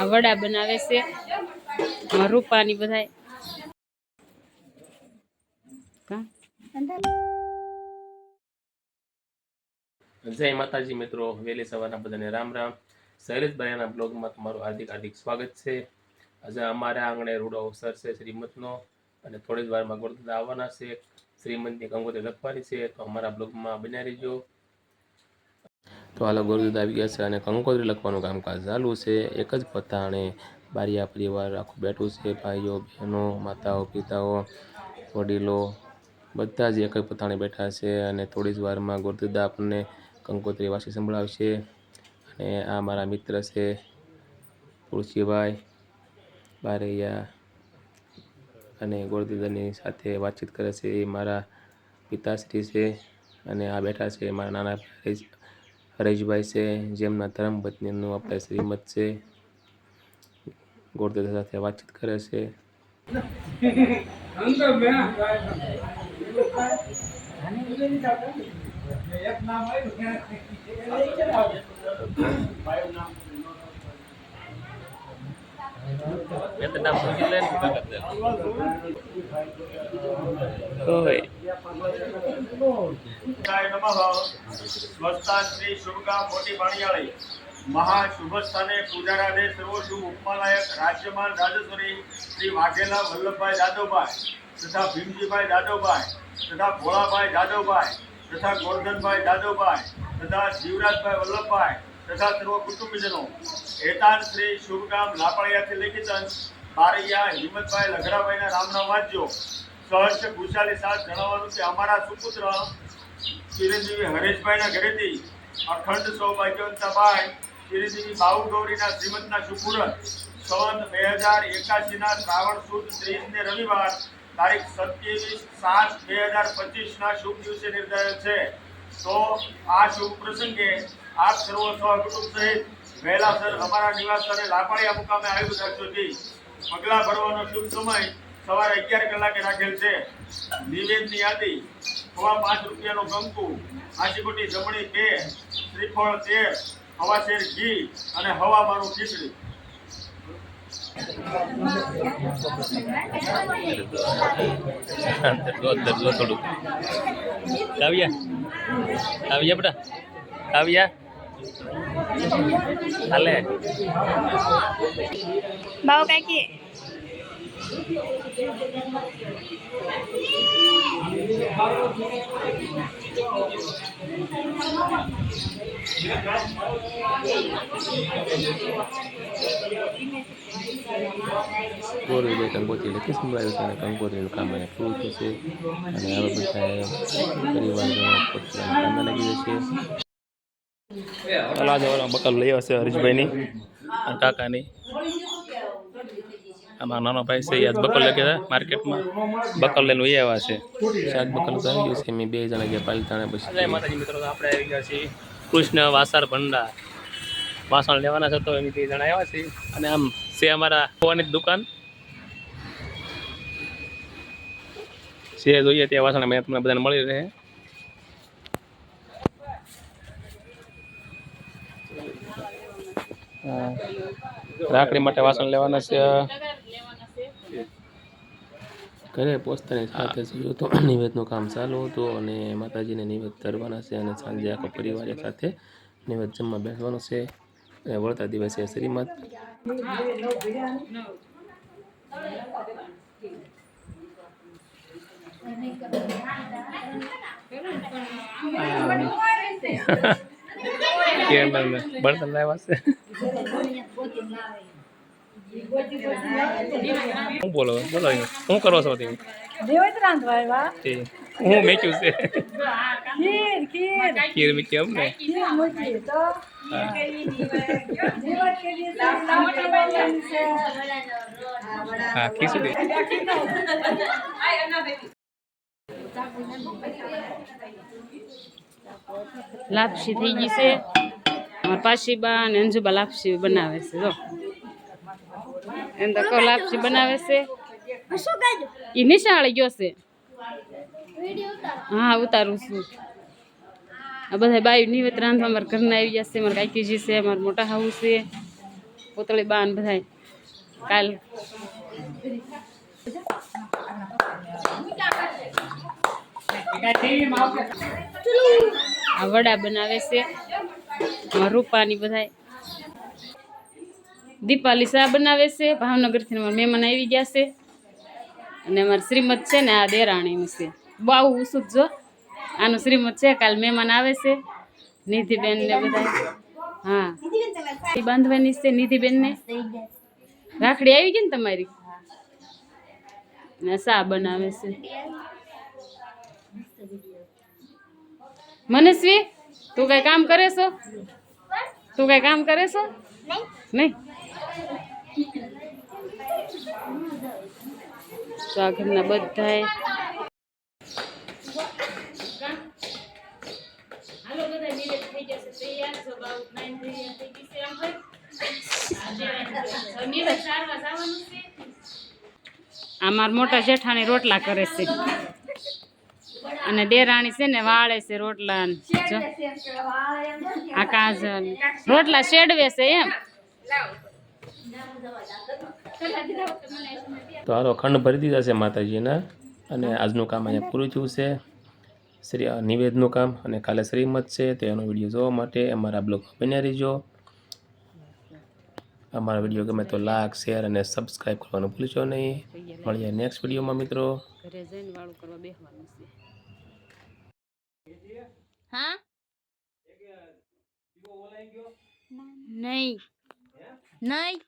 આ વડા બનાવે છે. રૂપાની બધા જય માતાજી મિત્રો, વહેલી સવારના બધાને રામ રામ. શૈલેષભાઈના બ્લોગમાં તમારું હાર્દિક હાર્દિક સ્વાગત છે. આજે અમારા આંગણે રૂડો અવસર છે શ્રીમતનો અને થોડી જ વારમાં ગોળદાદા આવવાના છે. શ્રીમંતની ગંગોત્રી લખવાની છે, તો અમારા બ્લોગમાં બન્યા રહીજો. તો હાલો ગોળદાદા આવી ગયા છે અને કંકોત્રી લખવાનું કામકાજ ચાલુ છે. એક જ પથાણે બારિયા પરિવાર આખું બેઠું છે. ભાઈઓ, બહેનો, માતાઓ, પિતાઓ, વડીલો બધા જ એક જ પથાણે બેઠા છે અને થોડી જ વારમાં ગોરદુદા આપણને કંકોત્રી વાસી સંભળાવશે. અને આ મારા મિત્ર છે તુલસીભાઈ બારૈયા અને ગોરદુદાની સાથે વાતચીત કરે છે. એ મારા પિતાશ્રી છે અને આ બેઠા છે. મારા નાના હરેશ હરેશભાઈ છે જેમના ધર્મપત્નીનું આપણે શ્રીમત છે. ગોળદાદા સાથે વાતચીત કરે છે. ઓય જય નમઃ સ્વસ્થાન શ્રી શુભકામ મોટી પાણીયાળી મહાશુભ સ્થાને પૂજારાધે સર્વ શુભ ઉપમાલાયક રાજ્યમાન રાજેશ્વરી શ્રી વાઘેલા વલ્લભભાઈ જાદવભાઈ તથા ભીમજીભાઈ જાદવભાઈ તથા ભોળાભાઈ જાદવભાઈ તથા ગોરધનભાઈ જાદવભાઈ તથા શિવરાજભાઈ વલ્લભભાઈ તથા સર્વ કુટુંબીજનો. હેતાન શ્રી શુભકામ લાપડિયાથી લેખિત અંશ. બારૈયા, હિંમતભાઈ લઘરાભાઈના નામના વાંચ્યો સહર્ષ ખુશાલી સાથ જણાવવાનું કે અમારા સુપુત્ર ચિરંજીવી હરેશભાઈના ઘરેથી અખંડ સૌભાગ્યવંતાબાઈ ચિરંજીવી બાહુ ગૌરીના શ્રીમંતના સુપુરત સન બે હજાર એકાશીના શ્રાવણ સુદ ત્રીસને રવિવાર તારીખ સત્યાવીસ સાત બે હજાર પચીસના શુભ દિવસે નિર્ધારેલ છે. તો આ શુભ પ્રસંગે આપ સર્વ સહકુટુંબ સહિત વહેલાસર અમારા નિવાસ સ્થાને લાપાડિયા મુકામે આવ્યું રાખજો જી પગલા ભરવાનો શુભ સમય સવારે અગિયાર કલાકે રાખેલ છે. નિવેદની યાદી, સવા પાંચ રૂપિયાનો કંકુ આશીકોટી જમણી બે શ્રીફળ તેર હવા શેર ઘી અને હવા ખીચડી. કાવ્યા કાવ્યા બેટા કાવ્યા હાલે બાવો કાકી ગોરી બે કંકોત્રી લખી સંભળાયું છે અને કંકોત્રીનું કામ અહીંયા પૂરું થશે. અને હવે બધાએ પરિવારનો લાગી જશે ચાલો આજે ઓલા બકલ લઈ આવશે હરીશભાઈની અને કાકાની. આમાં નાનો ભાઈ છે યાદ બકલ લઈ ગયા માર્કેટમાં. બકલ લઈને લઈ આવ્યા છે. શાક બકલ આવી ગયું છે મેં બે જણા ગયા પાલતાણે પછી. માતાજી મિત્રો આપણે આવી ગયા છીએ કૃષ્ણ વાસાર ભંડાર. વાસણ લેવાના છે તો એની બે જણા આવ્યા છે. અને આમ છે અમારા ખોવાની દુકાન. છે જોઈએ ત્યાં વાસણ અમે તમને બધાને મળી રહે. રાખડી માટે વાસણ લેવાના છે. ઘરે પોસ્તાની સાથે જોયું તો નિવેદનું કામ ચાલુ હતું અને માતાજીને નિવેદ ધરવાના છે અને સાંજે આખો પરિવાર સાથે નિવેદ જમવા બેસવાનું છે. અને વળતા દિવસે શ્રીમદ કેમ બળતણ લાવ્યા છે? હું બોલો બોલો શું કરો છો તમે? દેવત રાંધવા તે હું મેચ્યું છે? ખીર ખીર. ખીર ને? ખીર મૂકી તો હા. ખીચડી લાપસી થઈ ગઈ છે. અમારા પાશીબા અને અંજુબા લાપસી બનાવે છે જો. એમ તો કહો લાપસી બનાવે છે. એ નિશાળે ગયો છે. હા ઉતારું છું. બધા બાયું નિવેત રાંધવા મારા ઘરના આવી ગયા છે મારા કાકીજી છે મારા મોટા હાઉ છે પૂતળી બાન બધાય કાલ આ વડા બનાવે છે આમાં રૂપાની બધાય દીપાલી શાહ બનાવે છે ભાવનગરથી અમારા મહેમાન આવી ગયા છે અને અમારે શ્રીમદ છે ને આ દેરાણીનું છે બહુ ઉસુક જો આનું શ્રીમત છે, કાલ મહેમાન આવે છે. નિધિબેન ને બધા હા. બાંધવાની છે નિધિબેન ને. રાખડી આવી ગઈ ને તમારી? ને શા બનાવે છે? મનસ્વી, તું કઈ કામ કરે છો? તું કઈ કામ કરે છો? નહીં. તો આ ઘરના બધાય હવે નિવેદ સારવા જવાનું છે? આ મારા મોટા જેઠાણી રોટલા કરે છે. અને દેરાણી છે ને વાળે છે રોટલા. આ કાજલ. રોટલા શેડવે છે એમ. તો હાલો ખંડ ભરી દીધા છે માતાજીના. અને આજનું કામ અહીંયા પૂરું થયું છે. શ્રી નિવેદનું કામ અને કાલે શ્રીમત છે તો એનો વીડિયો જોવા માટે અમારા બ્લોગમાં બન્યા રહીજો. અમારા વીડિયો ગમે તો લાઈક શેર અને સબસ્ક્રાઈબ કરવાનું ભૂલશો નહીં. મળીએ નેક્સ્ટ વિડીયોમાં મિત્રો. ઘરે જઈને વાળું કરવા બેસવાનું છે. હા? નહીં. નહીં?